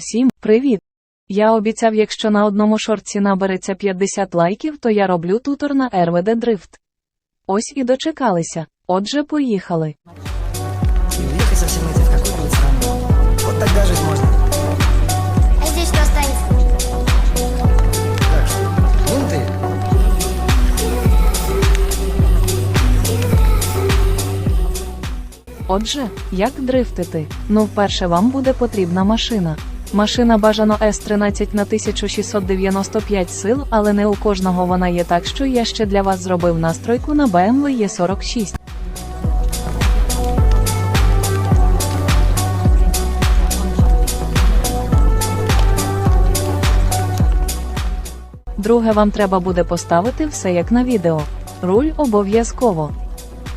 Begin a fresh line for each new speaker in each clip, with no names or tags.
Всім привіт! Я обіцяв, якщо на одному шорці набереться 50 лайків, то я роблю тутор на РВД Drift. Ось і дочекалися. Отже, поїхали.
Вот? Так?
Отже, як дрифтити? Ну, вперше вам буде потрібна машина. Машина бажано S13 на 1695 сил, але не у кожного вона є так, що я ще для вас зробив настройку на BMW E46. Друге, вам треба буде поставити все як на відео. Руль обов'язково.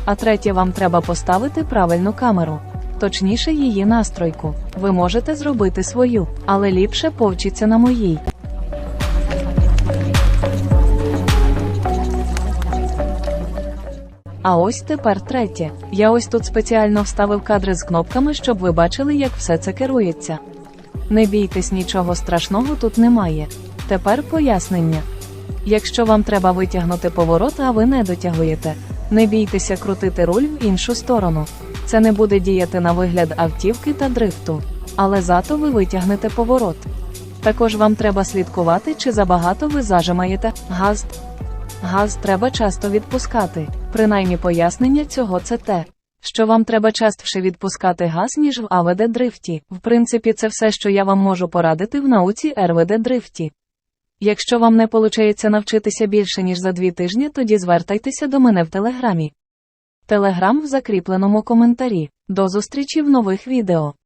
А третє, вам треба поставити правильну камеру. Точніше, її настройку. Ви можете зробити свою, але ліпше повчіться на моїй. А ось тепер третє. Я ось тут спеціально вставив кадри з кнопками, щоб ви бачили, як все це керується. Не бійтесь, нічого страшного тут немає. Тепер пояснення. Якщо вам треба витягнути поворот, а ви не дотягуєте, не бійтеся крутити руль в іншу сторону. Це не буде діяти на вигляд автівки та дрифту, але зато ви витягнете поворот. Також вам треба слідкувати, чи забагато ви зажимаєте газ. Газ треба часто відпускати. Принаймні пояснення цього це те, що вам треба частіше відпускати газ, ніж в АВД дрифті. В принципі, це все, що я вам можу порадити в науці РВД дрифті. Якщо вам не получається навчитися більше, ніж за дві тижні, тоді звертайтеся до мене в телеграмі. Телеграм в закріпленому коментарі. До зустрічі в нових відео.